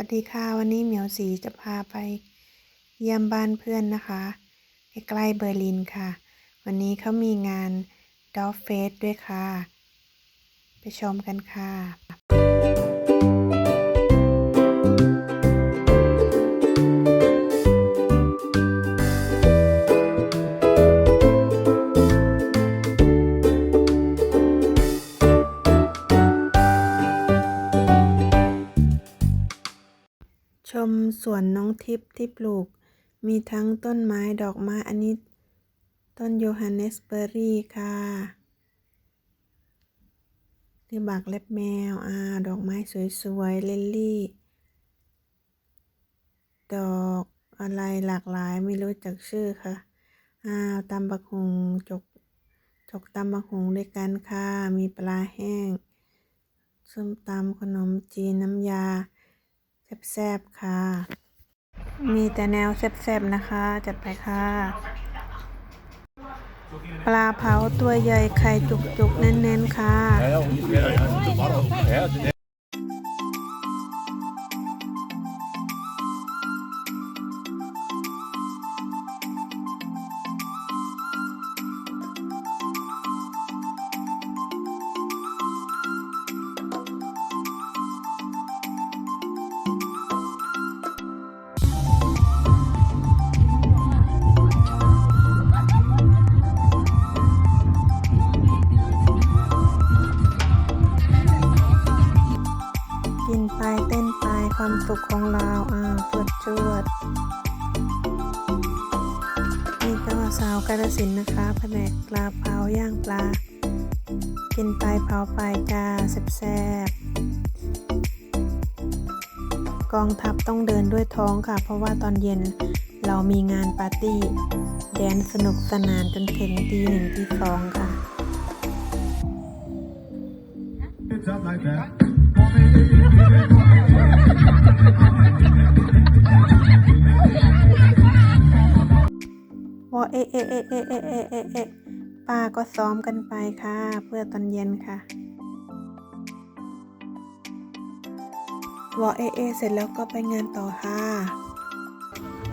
วัสดีค่ะวันนี้เหมียวสีจะพาไปเยี่ยมบ้านเพื่อนนะคะใกล้เบอร์ลินค่ะ วันนี้เขามีงานดอฟเฟสด้วยค่ะ ไปชมกันค่ะ ชมสวนน้องทิพย์ที่ปลูก มีทั้งต้นไม้ดอกไม้อันนี้ ต้นโยฮันเนสเบอร์รี่ค่ะนี่บักเล็บแมวอ่าดอกไม้สวยๆ เลลลี่ ดอกอะไรหลากหลายไม่รู้จักชื่อค่ะอาตำบักหงจกจกตำบักหงด้วยกันค่ะ มีปลาแห้งส้มตำขนมจีนน้ำยา แซ่บๆค่ะ มีแต่แนวแซ่บๆนะคะ จัดไปค่ะ ปลาเผาตัวใหญ่ไข่จุกๆ เน้นๆ ค่ะ นไปเต้นไปความสุขของเราอ่าจวดจวดนี่ก็สาวกาฬสินนะคะแผนกปลาเผาย่างปลา กินไปเผาไปจ้าแซ่บกองทัพต้องเดินด้วยท้องค่ะ เพราะว่าตอนเย็นเรามีงานปาร์ตี้ แดนสนุกสนานจนถึงตีหนึ่งตีสองค่ะ วอเอะเอะเอะเอะเอะเอะเอะเอะป้าก็ซ้อมกันไปค่ะ เพื่อตอนเย็นค่ะวอเอะเอะเสร็จแล้วก็ไปงานต่อค่ะ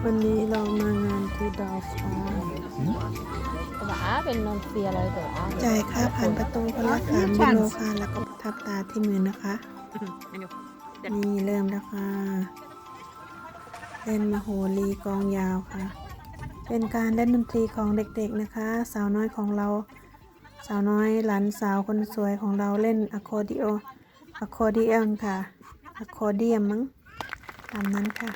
วันนี้เรามางานที่ดอฟค่ะแต่ว่าเป็นนอนเซียอะไรแต่ว่าจ่ายค่าผ่านประตูคนละสามยูโรค่ะ แล้วก็ประทับตาที่มือนะคะ นี่เริ่มแล้วค่ะ เล่นมโหรีกองยาวค่ะ เป็นการเล่นดนตรีของเด็กๆนะคะ สาวน้อยของเรา สาวน้อยหลานสาวคนสวยของเราเล่นอะโคร์ดิโออะโคร์ดิเอนค่ะอะโคร์เดียมมั้งตามนั้นค่ะ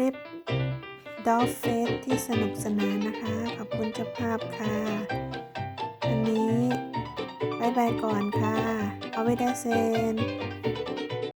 ลิปดอฟเฟสที่สนุกสนานนะคะ ขอบคุณเจ้าภาพค่ะวันนี้บายบายก่อนค่ะ เอาไว้ได้เซน